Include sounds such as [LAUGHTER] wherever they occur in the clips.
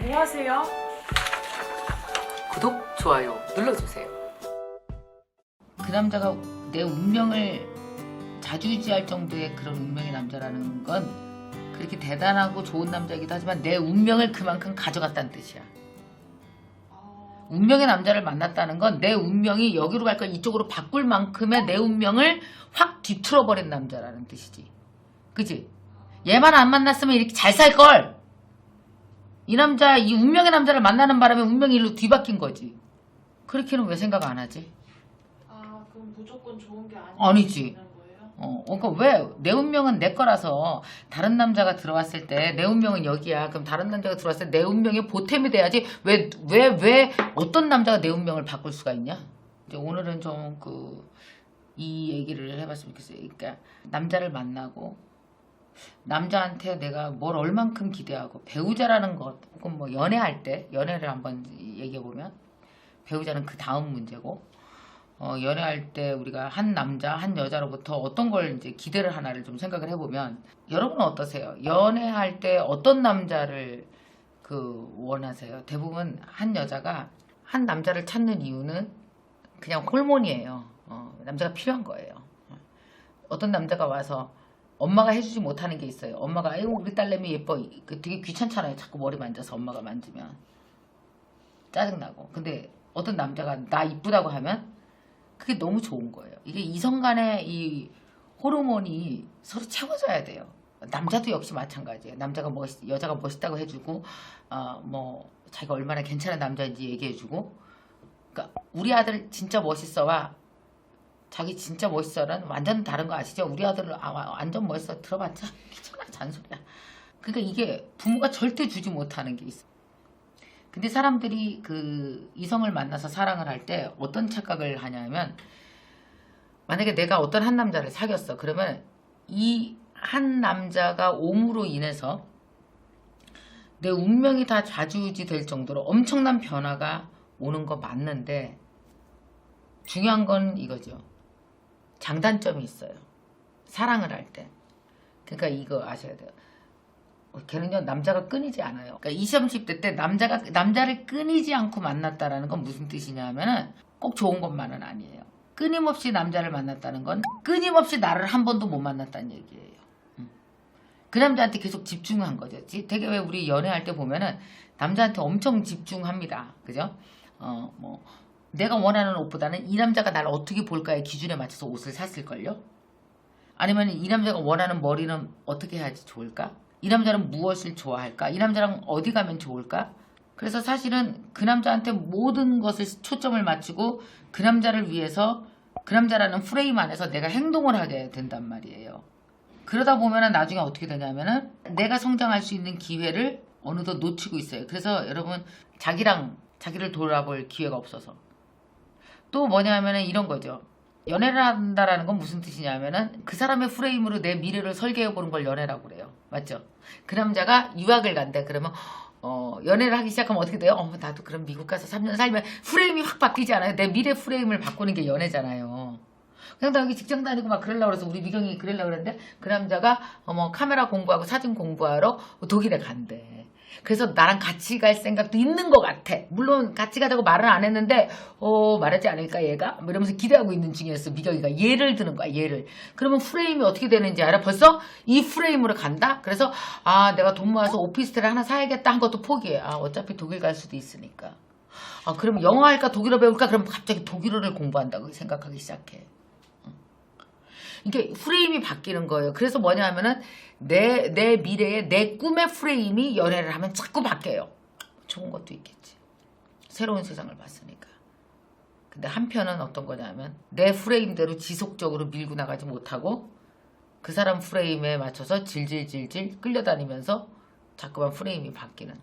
안녕하세요. 구독, 좋아요 눌러주세요. 그 남자가 내 운명을 자주지할 정도의 그런 운명의 남자라는 건 그렇게 대단하고 좋은 남자이기도 하지만 내 운명을 그만큼 가져갔다는 뜻이야. 운명의 남자를 만났다는 건 내 운명이 여기로 갈 걸 이쪽으로 바꿀 만큼의 내 운명을 확 뒤틀어 버린 남자라는 뜻이지. 그지? 얘만 안 만났으면 이렇게 잘 살 걸. 이 남자, 이 운명의 남자를 만나는 바람에 운명이 일로 뒤바뀐 거지. 그렇게는 왜 생각 안 하지? 아 그럼 무조건 좋은 게 아니지. 아니지. 어, 그러니까 왜 내 운명은 내 거라서 다른 남자가 들어왔을 때 내 운명은 여기야. 그럼 다른 남자가 들어왔을 때 내 운명이 보탬이 돼야지. 왜 왜 왜 어떤 남자가 내 운명을 바꿀 수가 있냐? 이제 오늘은 좀 그 이 얘기를 해봤으면 좋겠어요. 그러니까 남자를 만나고 남자한테 내가 뭘 얼만큼 기대하고 배우자라는 것 혹은 뭐 연애할 때 연애를 한번 얘기해 보면 배우자는 그 다음 문제고 어, 연애할 때 우리가 한 남자, 한 여자로부터 어떤 걸 이제 기대를 하나를 좀 생각을 해보면 여러분은 어떠세요? 연애할 때 어떤 남자를 그 원하세요? 대부분 한 여자가 한 남자를 찾는 이유는 그냥 호르몬이에요. 어, 남자가 필요한 거예요. 어. 어떤 남자가 와서 엄마가 해주지 못하는 게 있어요. 엄마가 아이고 우리 딸내미 예뻐. 그 되게 귀찮잖아요. 자꾸 머리 만져서 엄마가 만지면 짜증나고. 근데 어떤 남자가 나 이쁘다고 하면 그게 너무 좋은 거예요. 이게 이성 간의 이 호르몬이 서로 채워져야 돼요. 남자도 역시 마찬가지예요. 남자가 멋, 여자가 멋있다고 해주고, 어, 뭐, 자기가 얼마나 괜찮은 남자인지 얘기해주고, 그러니까 우리 아들 진짜 멋있어와 자기 진짜 멋있어는 완전 다른 거 아시죠? 우리 아들은 아, 와- 완전 멋있어 들어봤자 [LAUGHS] 귀찮아 잔소리야. 그러니까 이게 부모가 절대 주지 못하는 게 있어. 근데 사람들이 그 이성을 만나서 사랑을 할 때 어떤 착각을 하냐면 만약에 내가 어떤 한 남자를 사귀었어. 그러면 이 한 남자가 옴으로 인해서 내 운명이 다 좌지우지 될 정도로 엄청난 변화가 오는 거 맞는데 중요한 건 이거죠. 장단점이 있어요. 사랑을 할 때. 그러니까 이거 아셔야 돼요. 어, 걔는요 남자가 끊이지 않아요. 그러니까 20, 30대 때 남자가 남자를 끊이지 않고 만났다라는 건 무슨 뜻이냐면은 꼭 좋은 것만은 아니에요. 끊임없이 남자를 만났다는 건 끊임없이 나를 한 번도 못 만났다는 얘기예요. 음. 그 남자한테 계속 집중한 거죠. 지- 되게 왜 우리 연애할 때 보면은 남자한테 엄청 집중합니다. 그죠? 어, 뭐 내가 원하는 옷보다는 이 남자가 나를 어떻게 볼까의 기준에 맞춰서 옷을 샀을걸요? 아니면 이 남자가 원하는 머리는 어떻게 해야지 좋을까? 이 남자는 무엇을 좋아할까? 이 남자랑 어디 가면 좋을까? 그래서 사실은 그 남자한테 모든 것을 초점을 맞추고 그 남자를 위해서 그 남자라는 프레임 안에서 내가 행동을 하게 된단 말이에요. 그러다 보면은 나중에 어떻게 되냐면은 내가 성장할 수 있는 기회를 어느덧 놓치고 있어요. 그래서 여러분 자기랑 자기를 돌아볼 기회가 없어서 또 뭐냐면은 이런 거죠. 연애를 한다라는 건 무슨 뜻이냐면은 그 사람의 프레임으로 내 미래를 설계해 보는 걸 연애라고 그래요. 맞죠? 그 남자가 유학을 간다 그러면 어, 연애를 하기 시작하면 어떻게 돼요? 어, 나도 그럼 미국 가서 3년 살면 프레임이 확 바뀌지 않아요? 내 미래 프레임을 바꾸는 게 연애잖아요. 그냥 나 여기 직장 다니고 막 그러려고 그래서 우리 미경이 그러려고 그랬는데 그 남자가 어머 카메라 공부하고 사진 공부하러 독일에 간대. 그래서 나랑 같이 갈 생각도 있는 것 같아. 물론 같이 가자고 말은 안 했는데 어 말하지 않을까 얘가? 뭐 이러면서 기대하고 있는 중이었어 미경이가 예를 드는 거야 예를. 그러면 프레임이 어떻게 되는지 알아? 벌써 이 프레임으로 간다? 그래서 아 내가 돈 모아서 오피스텔을 하나 사야겠다 한 것도 포기해. 아 어차피 독일 갈 수도 있으니까. 아 그럼 영어 할까 독일어 배울까? 그럼 갑자기 독일어를 공부한다고 생각하기 시작해. 이게 프레임이 바뀌는 거예요. 그래서 뭐냐 하면은 내, 내 미래에 내 꿈의 프레임이 연애를 하면 자꾸 바뀌어요. 좋은 것도 있겠지. 새로운 세상을 봤으니까. 근데 한편은 어떤 거냐면 내 프레임대로 지속적으로 밀고 나가지 못하고 그 사람 프레임에 맞춰서 질질질질 끌려다니면서 자꾸만 프레임이 바뀌는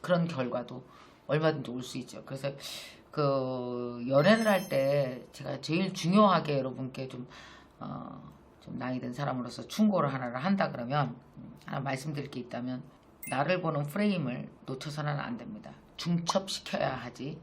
그런 결과도 얼마든지 올 수 있죠. 그래서 그 연애를 할 때 제가 제일 중요하게 여러분께 좀 어, 좀 나이 든 사람으로서 충고를 하나를 한다 그러면 음, 하나 말씀드릴 게 있다면 나를 보는 프레임을 놓쳐서는 안 됩니다. 중첩시켜야 하지.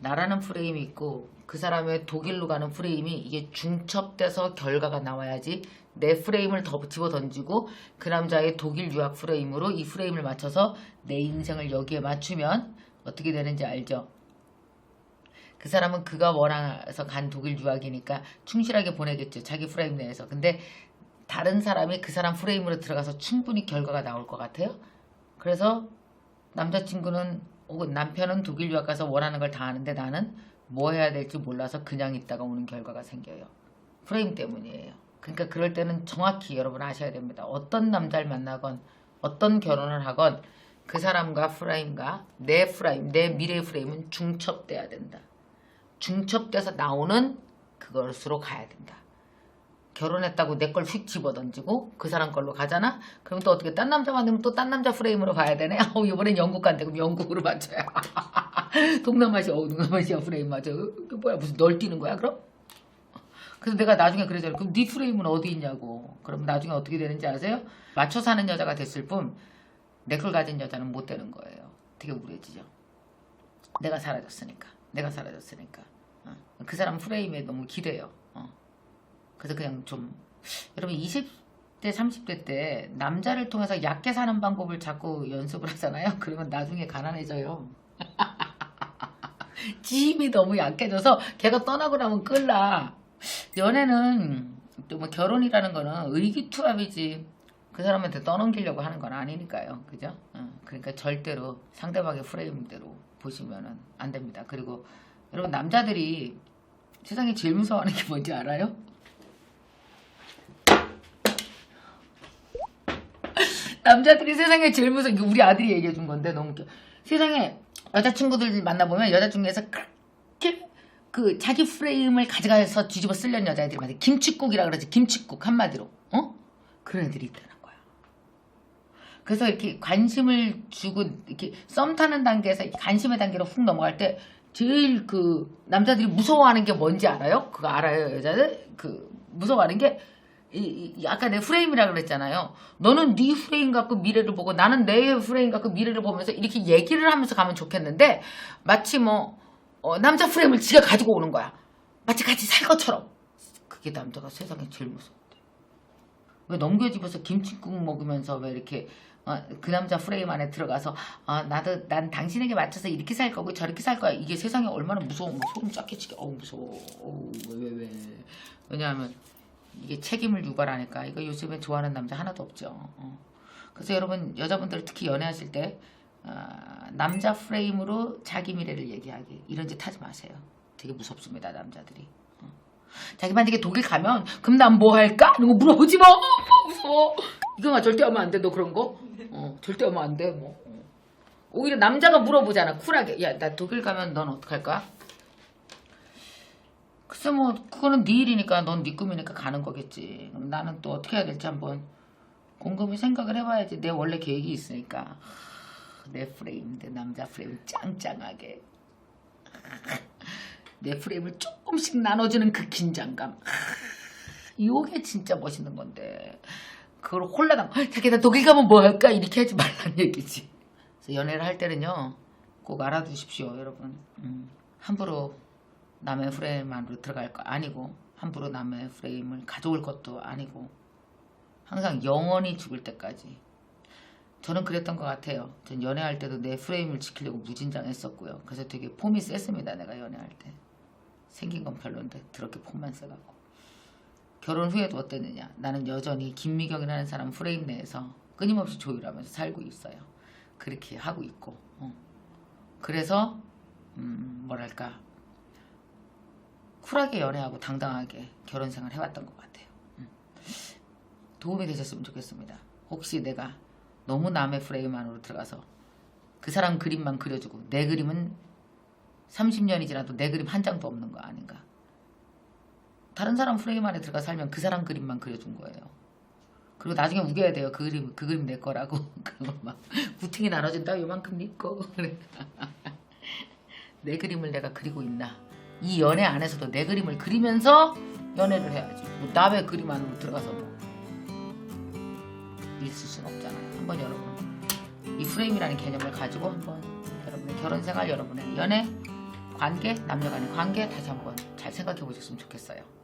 나라는 프레임이 있고 그 사람의 독일로 가는 프레임이 이게 중첩돼서 결과가 나와야지 내 프레임을 더 집어 던지고 그 남자의 독일 유학 프레임으로 이 프레임을 맞춰서 내 인생을 여기에 맞추면 어떻게 되는지 알죠? 그 사람은 그가 원해서 간 독일 유학이니까 충실하게 보내겠죠. 자기 프레임 내에서. 근데 다른 사람이 그 사람 프레임으로 들어가서 충분히 결과가 나올 것 같아요. 그래서 남자친구는 혹은 남편은 독일 유학 가서 원하는 걸 다 하는데 나는 뭐 해야 될지 몰라서 그냥 있다가 오는 결과가 생겨요. 프레임 때문이에요. 그러니까 그럴 때는 정확히 여러분 아셔야 됩니다. 어떤 남자를 만나건 어떤 결혼을 하건 그 사람과 프레임과 내 프레임, 내 미래 프레임은 중첩돼야 된다. 중첩돼서 나오는 그것으로 가야 된다. 결혼했다고 내 걸 휙 집어던지고 그 사람 걸로 가잖아? 그럼 또 어떻게 딴 남자 만나면 또 딴 남자 프레임으로 가야 되네? [LAUGHS] 어, 이번엔 영국 간대. 그럼 영국으로 맞춰야. [LAUGHS] 동남아시아, 어, 동남아시아 프레임 맞아. 그 뭐야, 무슨 널 뛰는 거야, 그럼? 그래서 내가 나중에 그러잖아. 그럼 네 프레임은 어디 있냐고. 그럼 나중에 어떻게 되는지 아세요? 맞춰 사는 여자가 됐을 뿐, 내 걸 가진 여자는 못 되는 거예요. 되게 우울해지죠. 내가 사라졌으니까. 내가 사라졌으니까. 어. 그 사람 프레임에 너무 기대요. 어. 그래서 그냥 좀 여러분 20대 30대 때 남자를 통해서 얕게 사는 방법을 자꾸 연습을 하잖아요. [LAUGHS] 그러면 나중에 가난해져요. [LAUGHS] 짐이 너무 약해져서 걔가 떠나고 나면 끌라. 연애는 또 뭐 결혼이라는 거는 의기투합이지. 그 사람한테 떠넘기려고 하는 건 아니니까요. 그죠? 어, 그러니까 절대로 상대방의 프레임대로 보시면은 안 됩니다. 그리고 여러분 남자들이 세상에 제일 무서워하는 게 뭔지 알아요? [LAUGHS] 남자들이 세상에 제일 무서운 게 우리 아들이 얘기해 준 건데 너무 웃겨. 세상에 여자친구들 만나보면 여자 중에서 그렇게 그 자기 프레임을 가져가서 뒤집어 쓰려는 여자애들이 많아요. 김치국이라 그러지. 김치국 한마디로. 어? 그런 애들이 거야. 그래서 이렇게 관심을 주고 이렇게 썸 타는 단계에서 관심의 단계로 훅 넘어갈 때 제일 그 남자들이 무서워하는 게 뭔지 알아요? 그거 알아요, 여자들? 그 무서워하는 게 이, 이- 아까 내 프레임이라 그랬잖아요. 너는 네 프레임 갖고 미래를 보고 나는 내 프레임 갖고 미래를 보면서 이렇게 얘기를 하면서 가면 좋겠는데 마치 뭐 어, 남자 프레임을 지가 가지고 오는 거야. 마치 같이 살 것처럼. 그게 남자가 세상에 제일 무서운데. 왜 넘겨집어서 김치국 먹으면서 왜 이렇게 어, 그 남자 프레임 안에 들어가서 아 나도 난 당신에게 맞춰서 이렇게 살 거고 저렇게 살 거야. 이게 세상에 얼마나 무서운 거 소름 쫙 끼치게. 어우 무서워. 어우 왜왜 왜. 왜냐하면 이게 책임을 유발하니까 이거 요즘에 좋아하는 남자 하나도 없죠. 어. 그래서 여러분 여자분들 특히 연애하실 때 아, 남자 프레임으로 자기 미래를 얘기하기 이런 짓 하지 마세요. 되게 무섭습니다 남자들이. 어. 자기 만약에 독일 가면 그럼 난 뭐 할까? 이런 거 물어보지 마. [LAUGHS] 무서워. 이거가 절대 하면 안 돼. 너 그런 거? 어, 절대 하면 안 돼. 뭐. 어. 오히려 남자가 물어보잖아. 쿨하게. 야, 나 독일 가면 넌 어떡할 거야? 글쎄 뭐 그거는 네 일이니까 넌 네 꿈이니까 가는 거겠지. 그럼 나는 또 어떻게 해야 될지 한번 곰곰이 생각을 해봐야지. 내 원래 계획이 있으니까. 하, 내 프레임, 내 남자 프레임 짱짱하게. 내 프레임을 조금씩 나눠주는 그 긴장감. 하, 이게 진짜 멋있는 건데. 그걸 홀라당, 자기 나 독일 가면 뭐 할까? 이렇게 하지 말란 얘기지. 그래서 연애를 할 때는요, 꼭 알아두십시오, 여러분. 음, 함부로 남의 프레임 안으로 들어갈 거 아니고 함부로 남의 프레임을 가져올 것도 아니고 항상 영원히 죽을 때까지 저는 그랬던 것 같아요. 전 연애할 때도 내 프레임을 지키려고 무진장했었고요. 그래서 되게 폼이 셌습니다. 내가 연애할 때 생긴 건 별론데 그렇게 폼만 세갖고 결혼 후에도 어땠느냐? 나는 여전히 김미경이라는 사람 프레임 내에서 끊임없이 조율하면서 살고 있어요. 그렇게 하고 있고 어. 그래서 음, 뭐랄까 쿨하게 연애하고 당당하게 결혼 생활 해왔던 것 같아요. 음. 도움이 되셨으면 좋겠습니다. 혹시 내가 너무 남의 프레임 안으로 들어가서 그 사람 그림만 그려주고 내 그림은 30년이 지나도 내 그림 한 장도 없는 거 아닌가. 다른 사람 프레임 안에 들어가 살면 그 사람 그림만 그려준 거예요. 그리고 나중에 우겨야 돼요. 그 그림, 그 그림 내 거라고. [LAUGHS] 그거 막, 구팅이 나눠진다. 요만큼 네 거. [LAUGHS] 그래. 내 그림을 내가 그리고 있나. 이 연애 안에서도 내 그림을 그리면서 연애를 해야지. 뭐 남의 그림 안으로 들어가서 뭐. 있을 순 없잖아요. 한번 여러분. 이 프레임이라는 개념을 가지고 한번 여러분의 결혼 생활, 여러분의 연애, 관계, 남녀 간의 관계 다시 한번 잘 생각해 보셨으면 좋겠어요.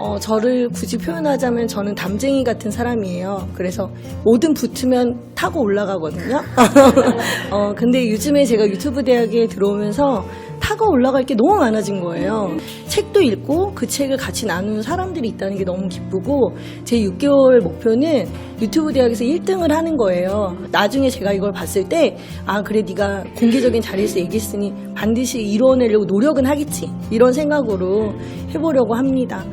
어, 저를 굳이 표현하자면 저는 담쟁이 같은 사람이에요. 그래서 뭐든 붙으면 타고 올라가거든요. [LAUGHS] 어, 근데 요즘에 제가 유튜브 대학에 들어오면서 타고 올라갈 게 너무 많아진 거예요. 책도 읽고 그 책을 같이 나누는 사람들이 있다는 게 너무 기쁘고 제 6개월 목표는 유튜브 대학에서 1등을 하는 거예요. 나중에 제가 이걸 봤을 때 아 그래 네가 공개적인 자리에서 얘기했으니 반드시 이뤄내려고 노력은 하겠지 이런 생각으로 해보려고 합니다.